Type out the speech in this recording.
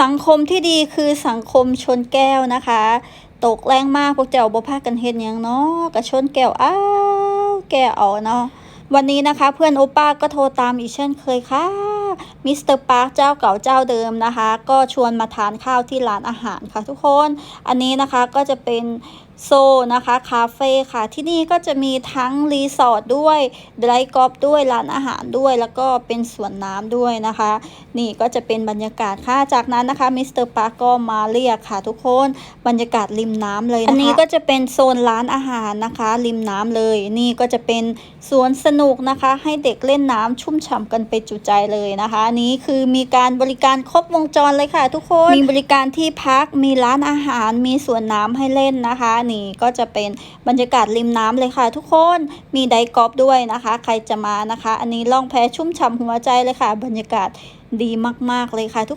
สังคมที่ดีคือสังคมชนแก้วนะคะ ตกแรงมากพวกเจ้าบ่พากันเห็นอย่างเนาะกะชนแก้วอ้าวแก้วเอาเนาะวันนี้นะคะเพื่อนโอป้าก็โทรตามอีกเช่นเคยค่ะมิสเตอร์ปาร์คเจ้าเก่าเจ้าเดิมนะคะ ก็ชวนมาทานข้าวที่ร้านอาหารค่ะทุกคน อันนี้นะคะก็จะเป็น โซนะคะคาเฟ่ค่ะที่นี่ก็จะมีทั้งรีสอร์ทด้วยไดร์กอล์ฟด้วยร้านอาหารด้วย แล้วก็เป็นสวนน้ำด้วยนะคะ นี่ก็จะเป็นบรรยากาศค่ะจากนั้นนะคะมิสเตอร์ปาร์ก็มาเรียกค่ะทุกคนบรรยากาศริมน้ำเลยนะคะอันนี้ก็จะเป็นโซนร้านอาหารนะคะ ริมน้ำเลย นี่ก็จะเป็นสวนสนุกนะคะ ให้เด็กเล่นน้ำชุ่มฉ่ำกันไปจุใจเลยนะคะอันนี้คือมีการบริการครบวงจรเลยค่ะ ทุกคนมีบริการที่พักมีร้านอาหารมีสวนน้ำให้เล่นนะคะนี้ก็จะเป็นบรรยากาศริมน้ำเลยค่ะ ทุกคนมีไดกอล์ฟด้วยนะคะ ใครจะมานะคะ อันนี้ล่องแพชุ่มฉ่ำหัวใจเลยค่ะ บรรยากาศดีมาก ๆ เลยค่ะทุก